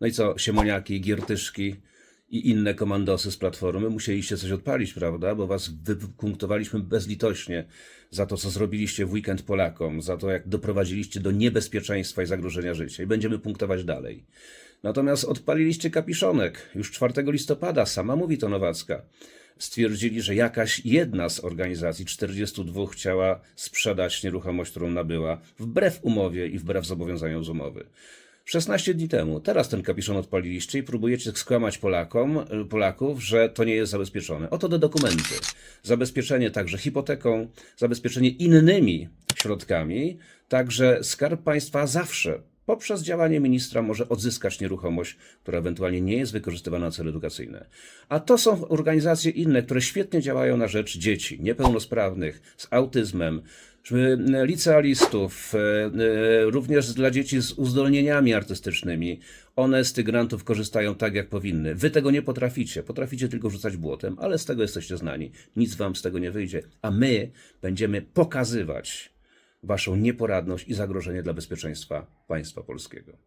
No i co, Siemoniaki, Giertyszki i inne komandosy z Platformy musieliście coś odpalić, prawda? Bo was wypunktowaliśmy bezlitośnie za to, co zrobiliście w weekend Polakom, za to, jak doprowadziliście do niebezpieczeństwa i zagrożenia życia. I będziemy punktować dalej. Natomiast odpaliliście kapiszonek. Już 4 listopada, sama mówi to Nowacka. Stwierdzili, że jakaś jedna z organizacji, 42, chciała sprzedać nieruchomość, którą nabyła, wbrew umowie i wbrew zobowiązaniom z umowy. 16 dni temu. Teraz ten kapiszon odpaliliście i próbujecie skłamać Polakom, y, Polaków, że to nie jest zabezpieczone. Oto te dokumenty. Zabezpieczenie także hipoteką, zabezpieczenie innymi środkami. Także Skarb Państwa zawsze poprzez działanie ministra może odzyskać nieruchomość, która ewentualnie nie jest wykorzystywana na cele edukacyjne. A to są organizacje inne, które świetnie działają na rzecz dzieci niepełnosprawnych, z autyzmem, czy, e, licealistów, e, e, również dla dzieci z uzdolnieniami artystycznymi. One z tych grantów korzystają tak, jak powinny. Wy tego nie potraficie. Potraficie tylko rzucać błotem, ale z tego jesteście znani. Nic wam z tego nie wyjdzie. A my będziemy pokazywać waszą nieporadność i zagrożenie dla bezpieczeństwa państwa polskiego.